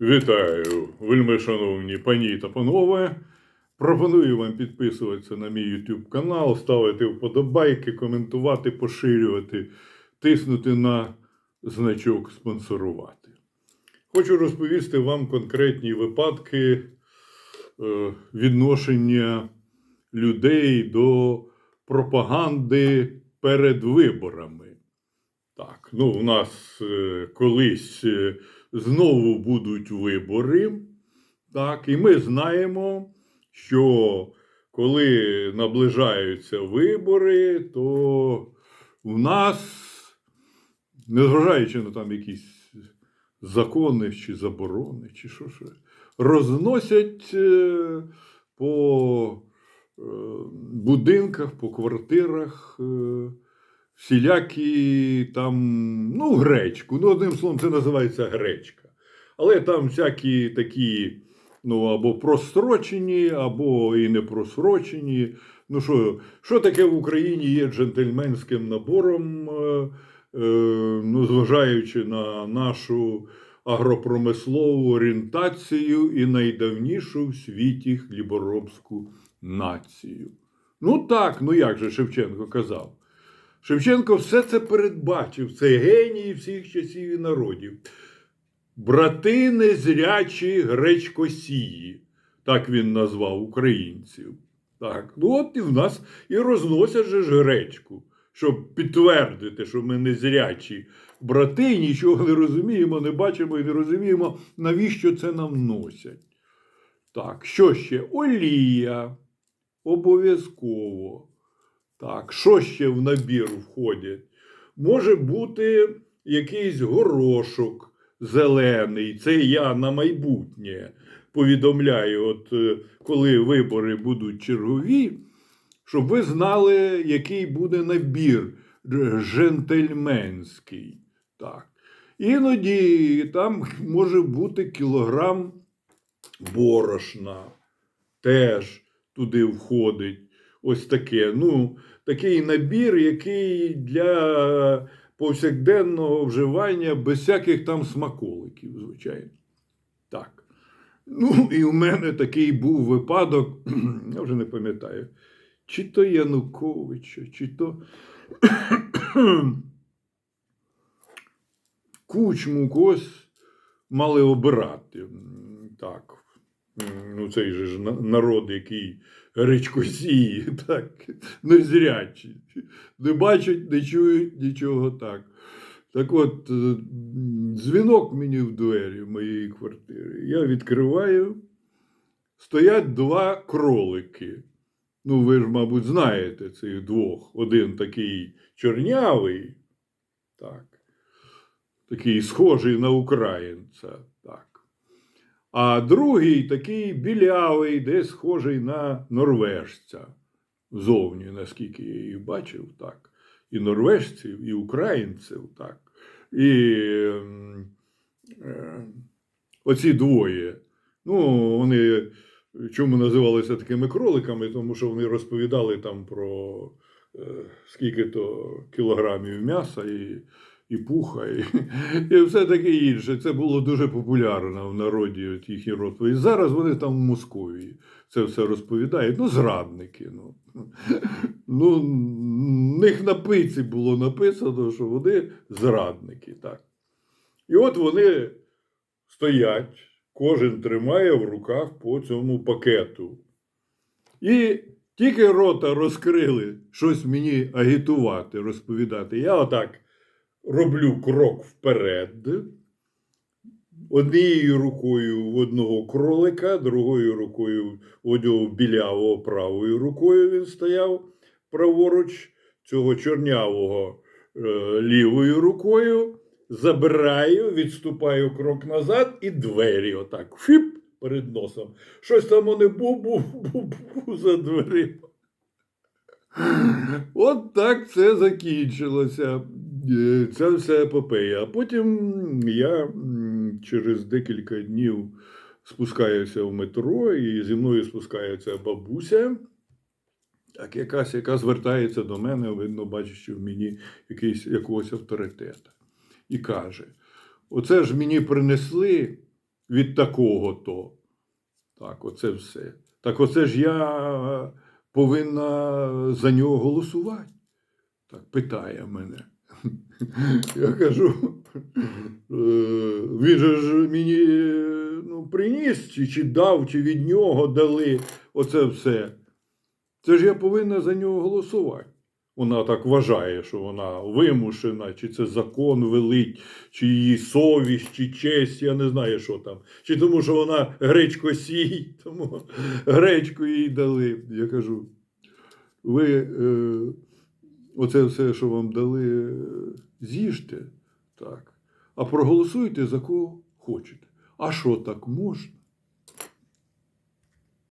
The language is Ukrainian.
Вітаю, вельми шановні пані та панове. Пропоную вам підписуватися на мій YouTube канал, ставити вподобайки, коментувати, поширювати, тиснути на значок спонсорувати. Хочу розповісти вам конкретні випадки е, відношення людей до пропаганди перед виборами. Так, ну, у нас е, колись е, знову будуть вибори. Так, і ми знаємо, що коли наближаються вибори, то в нас, незважаючи на там якісь закони чи заборони, чи що ще, розносять е, по е, будинках, по квартирах. Всілякі там, ну, гречку. Ну, одним словом, це називається гречка. Але там всякі такі, ну, або просрочені, або і не просрочені. Ну, що, що таке в Україні є джентльменським набором, е, е, ну, зважаючи на нашу агропромислову орієнтацію і найдавнішу в світі хліборобську націю. Ну так, ну як же Шевченко казав. Шевченко все це передбачив. Це геній всіх часів і народів. Брати незрячі гречкосії, так він назвав українців. Так, ну от і в нас і розносять же ж гречку, щоб підтвердити, що ми незрячі брати, нічого не розуміємо, не бачимо і не розуміємо, навіщо це нам носять. Так, що ще? Олія. Обов'язково. Так, що ще в набір входять? Може бути якийсь горошок зелений. Це я на майбутнє повідомляю, от е, коли вибори будуть чергові, щоб ви знали, який буде набір дж- джентльменський. Так. Іноді там може бути кілограм борошна. Теж туди входить. Ось таке. Ну, такий набір, який для повсякденного вживання без всяких там смаколиків, звичайно. Так. Ну, і у мене такий був випадок, я вже не пам'ятаю, чи то Януковича, чи то кучму когось мали обирати. Так. Ну, цей же ж народ, який речкосії, так, незрячі. Не бачать, не чують нічого так. Так от, е, дзвінок мені в двері моєї квартири. Я відкриваю. Стоять два кролики. Ну, ви ж, мабуть, знаєте цих двох. Один такий чорнявий, так, такий схожий на українця. А другий такий білявий, десь схожий на норвежця. Зовні, наскільки я їх бачив, так. І норвежців, і українців, так. І ем, е, оці двоє. Ну, вони чому називалися такими кроликами? Тому що вони розповідали там про е, скільки то кілограмів м'яса і, і пуха, і, і все таке інше. Це було дуже популярно в народі от їхні розповіді. Зараз вони там в Московії це все розповідають. Ну, зрадники. Ну, ну них на пиці було написано, що вони зрадники. Так. І от вони стоять, кожен тримає в руках по цьому пакету. І тільки рота розкрили щось мені агітувати, розповідати. Я отак роблю крок вперед. Однією рукою в одного кролика, другою рукою в одного білявого правою рукою він стояв праворуч, цього чорнявого е, лівою рукою. Забираю, відступаю крок назад і двері отак. Фіп перед носом. Щось там вони бу-бу-бу-бу за дверима. От так це закінчилося. Е, Ця вся епопея. А потім я через декілька днів спускаюся в метро, і зі мною спускається бабуся. Так, якась, яка звертається до мене, видно, що в мені якийсь, якогось авторитета. І каже: Оце ж мені принесли від такого-то. Так, оце все. Так оце ж я повинна за нього голосувати. Так, питає мене. Я кажу, «Е, він же ж мені ну, приніс, чи, чи дав, чи від нього дали оце все. Це ж я повинна за нього голосувати. Вона так вважає, що вона вимушена, чи це закон велить, чи її совість, чи честь, я не знаю, що там. Чи тому, що вона гречкосій, тому гречку їй дали. Я кажу, ви е, оце все, що вам дали, е, з'їжте, так, а проголосуйте за кого хочете. А що так можна?